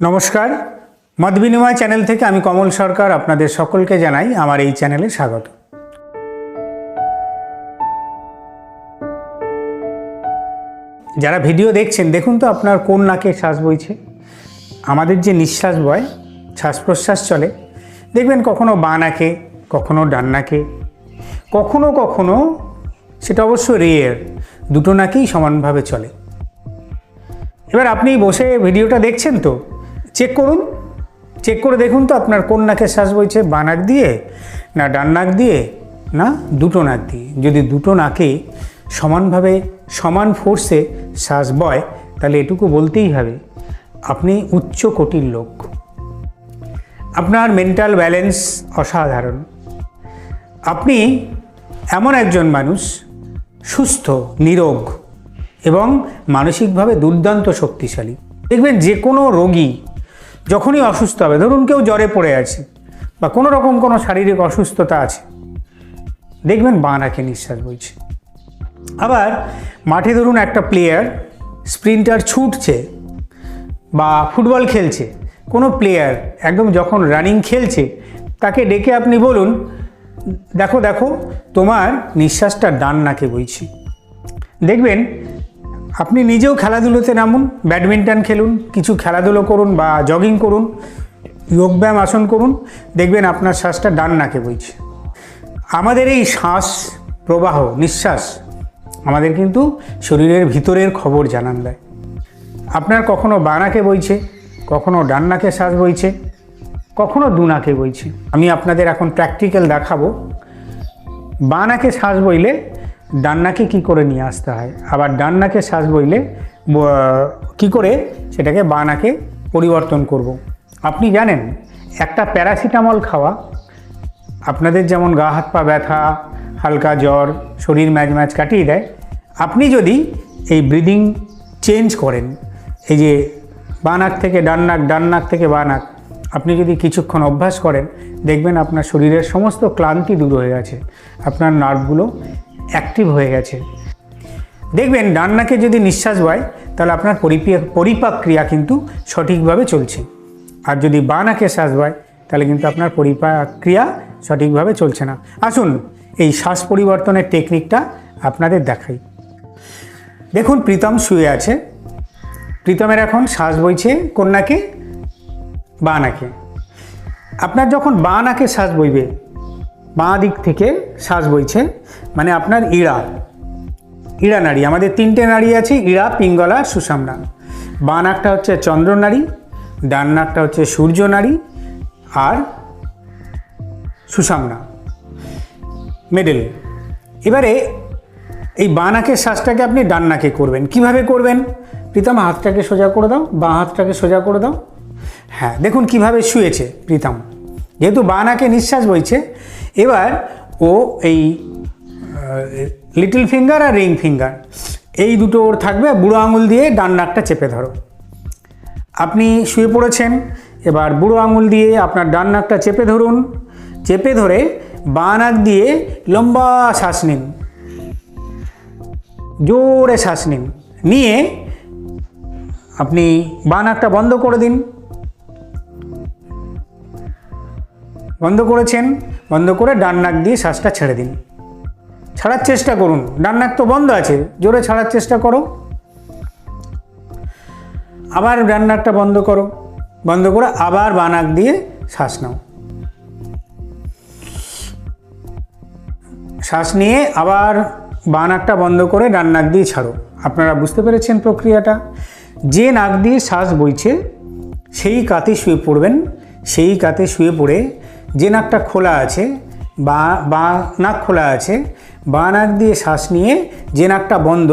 নমস্কার। মত বিনিময় চ্যানেল থেকে আমি কমল সরকার আপনাদের সকলকে জানাই আমার এই চ্যানেলে স্বাগত। যারা ভিডিও দেখছেন, দেখুন তো আপনার কোন নাকে শ্বাস বইছে। আমাদের যে নিঃশ্বাস বয়, শ্বাস প্রশ্বাস চলে, দেখবেন কখনো বাঁ নাকে, কখনো ডান নাকে, কখনো কখনো সেটা অবশ্য রেয়ার দুটো নাকেই সমানভাবে চলে। এবার আপনি বসে ভিডিওটা দেখছেন তো চেক করুন। চেক করে দেখুন তো আপনার কোন নাকে শ্বাস বইছে, বাঁ নাক দিয়ে, না ডান নাক দিয়ে, না দুটো নাক দিয়ে। যদি দুটো নাকে সমানভাবে, সমান ফোর্সে শ্বাস বয়, তাহলে এটুকু বলতেই হবে, আপনি উচ্চ কোটির লোক। আপনার মেন্টাল ব্যালেন্স অসাধারণ। আপনি এমন একজন মানুষ, সুস্থ, নিরোগ এবং মানসিকভাবে দুর্দান্ত শক্তিশালী। দেখবেন যে কোনো রোগী যখনই অসুস্থ হবে, ধরুন কেউ জ্বরে পড়ে আছে বা কোনো রকম কোনো শারীরিক অসুস্থতা আছে, দেখবেন বাঁ নাকে নিঃশ্বাস বইছে। আবার মাঠে ধরুন একটা প্লেয়ার স্প্রিন্টার ছুটছে বা ফুটবল খেলছে, কোনো প্লেয়ার একদম যখন রানিং খেলছে, তাকে ডেকে আপনি বলুন, দেখো দেখো, তোমার নিঃশ্বাসটা ডান নাকে বইছে। দেখবেন আপনি নিজেও খেলাধুলোতে নামুন, ব্যাডমিন্টন খেলুন, কিছু খেলাধুলো করুন বা জগিং করুন, যোগব্যায়াম আসন করুন, দেখবেন আপনার শ্বাসটা ডান নাকে বইছে। আমাদের এই শ্বাস প্রবাহ, নিঃশ্বাস, আমাদের কিন্তু শরীরের ভিতরের খবর জানান দেয়। আপনার কখনো বানাকে বইছে, কখনো ডান নাকে শ্বাস বইছে, কখনো দুনাকে বইছে। আমি আপনাদের এখন প্র্যাকটিক্যাল দেখাবো। বাঁ নাকে শ্বাস বইলে ডান নাকে কী করে নিয়ে আসতে হয় আবার ডান্নাকে শ্বাস বইলে কী করে সেটাকে বানাকে পরিবর্তন করব। আপনি জানেন, একটা প্যারাসিটামল খাওয়া, আপনাদের যেমন গা, হাত, পা ব্যথা, হালকা জ্বর, শরীর ম্যাজ ম্যাজ কাটিয়ে দেয়, আপনি যদি এই ব্রিদিং চেঞ্জ করেন, এই যে বানাক থেকে ডান নাক ডান নাক থেকে বানাক, আপনি যদি কিছুক্ষণ অভ্যাস করেন, দেখবেন আপনার শরীরের সমস্ত ক্লান্তি দূর হয়ে গেছে, আপনার নার্ভগুলো অ্যাক্টিভ হয়ে গেছে। দেখবেন রান্নাকে যদি নিঃশ্বাস বয়, তাহলে আপনার পরিপাক ক্রিয়া কিন্তু সঠিকভাবে চলছে। আর যদি বাঁ নাকে শ্বাস বয়, তাহলে কিন্তু আপনার পরিপাক ক্রিয়া সঠিকভাবে চলছে না। আসুন, এই শ্বাস পরিবর্তনের টেকনিকটা আপনাদের দেখাই। দেখুন, প্রীতম শুয়ে আছে। প্রীতমের এখন শ্বাস বইছে কন্যাকে বাঁ নাকে আপনার যখন বাঁ নাকে শ্বাস বইবে বাঁ দিক থেকে শ্বাস বইছে মানে আপনার ইড়া। ইড়া নাড়ি আমাদের তিনটে নাড়ি আছে, ইড়া, পিঙ্গলা, সুষামনা। বাঁ নাকটা হচ্ছে চন্দ্র নাড়ি ডান নাকটা হচ্ছে সূর্য নাড়ি আর সুষামনা। মেডেল। এবারে এই বাঁ নাকের শ্বাসটাকে আপনি ডান নাকে করবেন। কীভাবে করবেন? প্রীতম, হাতটাকে সোজা করে দাও, বাঁ হাতটাকে সোজা করে দাও। হ্যাঁ দেখুন কীভাবে শুয়েছে প্রীতম। যেহেতু বাঁ নাকে নিঃশ্বাস বইছে, এবার ও এই লিটল ফিঙ্গার আর রিং ফিঙ্গার এই দুটো ওর থাকবে, বুড়ো আঙুল দিয়ে ডান নাকটা চেপে ধরো। আপনি শুয়ে পড়েছেন, এবার বুড়ো আঙুল দিয়ে আপনার ডান নাকটা চেপে ধরুন। চেপে ধরে বাঁ নাক দিয়ে লম্বা শ্বাস নিন। জোরে শ্বাস নিন। নিয়ে আপনি বাঁ নাকটা বন্ধ করে দিন। বন্ধ করেছেন, বন্ধ করে ডান নাক দিয়ে শ্বাসটা ছেড়ে দিন। ছাড়ার চেষ্টা করুন। ডান নাক তো বন্ধ আছে, জোরে ছাড়ার চেষ্টা করো। আবার ডান নাকটা বন্ধ করো। বন্ধ করে আবার বাঁ নাক দিয়ে শ্বাস নাও। শ্বাস নিয়ে আবার বাঁ নাকটা বন্ধ করে ডান নাক দিয়ে ছাড়ো। আপনারা বুঝতে পেরেছেন প্রক্রিয়াটা? যে নাক দিয়ে শ্বাস বইছে, সেই কাতে শুয়ে পড়বেন, সেই কাতে শুয়ে পড়ে যে নাকটা খোলা আছে, বা বা নাক খোলা আছে, বা নাক দিয়ে শ্বাস নিয়ে যে নাকটা বন্ধ,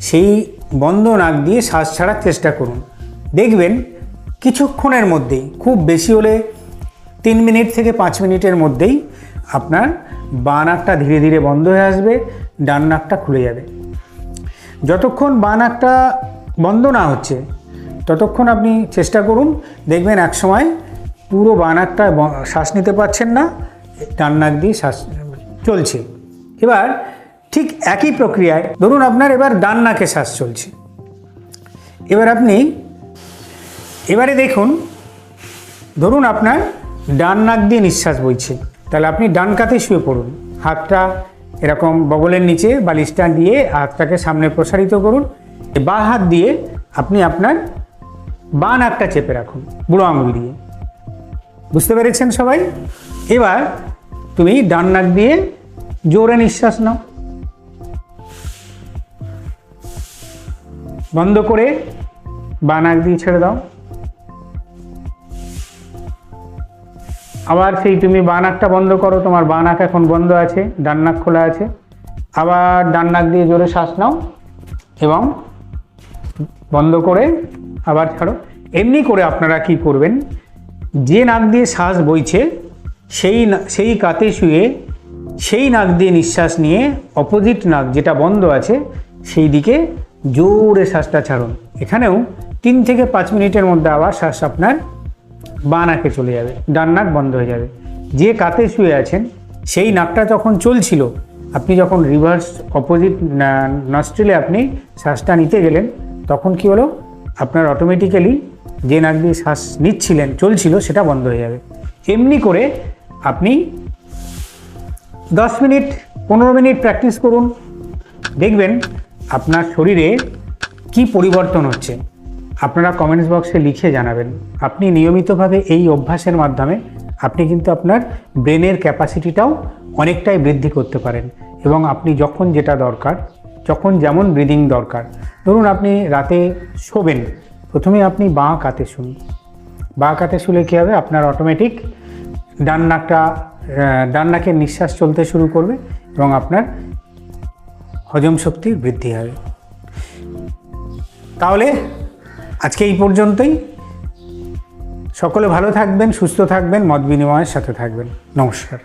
সেই বন্ধ নাক দিয়ে শ্বাস ছাড়ার চেষ্টা করুন। দেখবেন কিছুক্ষণের মধ্যেই, খুব বেশি হলে তিন মিনিট থেকে পাঁচ মিনিটের মধ্যেই আপনার বাঁ নাকটা ধীরে ধীরে বন্ধ হয়ে আসবে, ডান নাকটা খুলে যাবে। যতক্ষণ বাঁ নাকটা বন্ধ না হচ্ছে, ততক্ষণ আপনি চেষ্টা করুন, দেখবেন এক সময় পুরো বাঁ নাকটা শ্বাস নিতে পারছেন না, ডান নাক দিয়ে শ্বাস, চলছে। এবার ঠিক একই প্রক্রিয়ায়, ধরুন আপনার এবার ডান নাকে শ্বাস চলছে। এবার আপনি, এবারে দেখুন, ধরুন আপনার ডান নাক দিয়ে নিঃশ্বাস বইছে। তাহলে আপনি ডান কাতে শুয়ে পড়ুন। হাতটা এরকম বগলের নিচে বালিশটা দিয়ে হাতটাকে সামনে প্রসারিত করুন। বা হাত দিয়ে আপনি আপনার বা নাকটা চেপে রাখুন, বুড়ো আঙুল দিয়ে। বুঝতে পেরেছেন সবাই? এবার তুমি ডান নাক দিয়ে জোরে নিঃশ্বাস নাও। বন্ধ করে বা নাক দিয়ে ছেড়ে দাও। আবার সেই তুমি বাঁ নাকটা বন্ধ করো, তোমার বাঁ নাক এখন বন্ধ আছে, ডান নাক খোলা আছে। আবার ডান নাক দিয়ে জোরে শ্বাস নাও এবং বন্ধ করে আবার ছাড়ো। এমনি করে আপনারা কি করবেন? যে নাক দিয়ে শ্বাস বইছে, সেই সেই কাতে শুয়ে, সেই নাক দিয়ে নিঃশ্বাস নিয়ে অপোজিট নাক যেটা বন্ধ আছে, সেই দিকে জোরে শ্বাসটা ছাড়ুন। এখানেও তিন থেকে পাঁচ মিনিটের মধ্যে আবার শ্বাস আপনার বাঁ নাকে চলে যাবে, ডান নাক বন্ধ হয়ে যাবে। যে কাতে শুয়ে আছেন, সেই নাকটা যখন চলছিল, আপনি যখন রিভার্স অপোজিট নস্ট্রিলে আপনি শ্বাসটা নিতে গেলেন, তখন কি হলো? আপনার অটোমেটিক্যালি যে নাক দিয়ে শ্বাস নিচ্ছিলেন, চলছিল, সেটা বন্ধ হয়ে যাবে। এমনি করে আপনি দশ মিনিট, পনেরো মিনিট প্র্যাকটিস করুন। দেখবেন আপনার শরীরে কি পরিবর্তন হচ্ছে। আপনারা কমেন্টস বক্সে লিখে জানাবেন। আপনি নিয়মিতভাবে এই অভ্যাসের মাধ্যমে আপনি কিন্তু আপনার ব্রেনের ক্যাপাসিটিটাও অনেকটাই বৃদ্ধি করতে পারেন এবং আপনি যখন যেটা দরকার, যখন যেমন ব্রিদিং দরকার, ধরুন আপনি রাতে শোবেন প্রথমে আপনি বাঁ কাতে শুনুন। বাঁ কাতে শুলে কী হবে? আপনার অটোমেটিক ডান নাকটা ডান নাকের নিঃশ্বাস চলতে শুরু করবে এবং আপনার হজম শক্তির বৃদ্ধি হবে। তাহলে আজকে এই পর্যন্তই। সকলে ভালো থাকবেন, সুস্থ থাকবেন, মত বিনিময়ের সাথে থাকবেন। নমস্কার।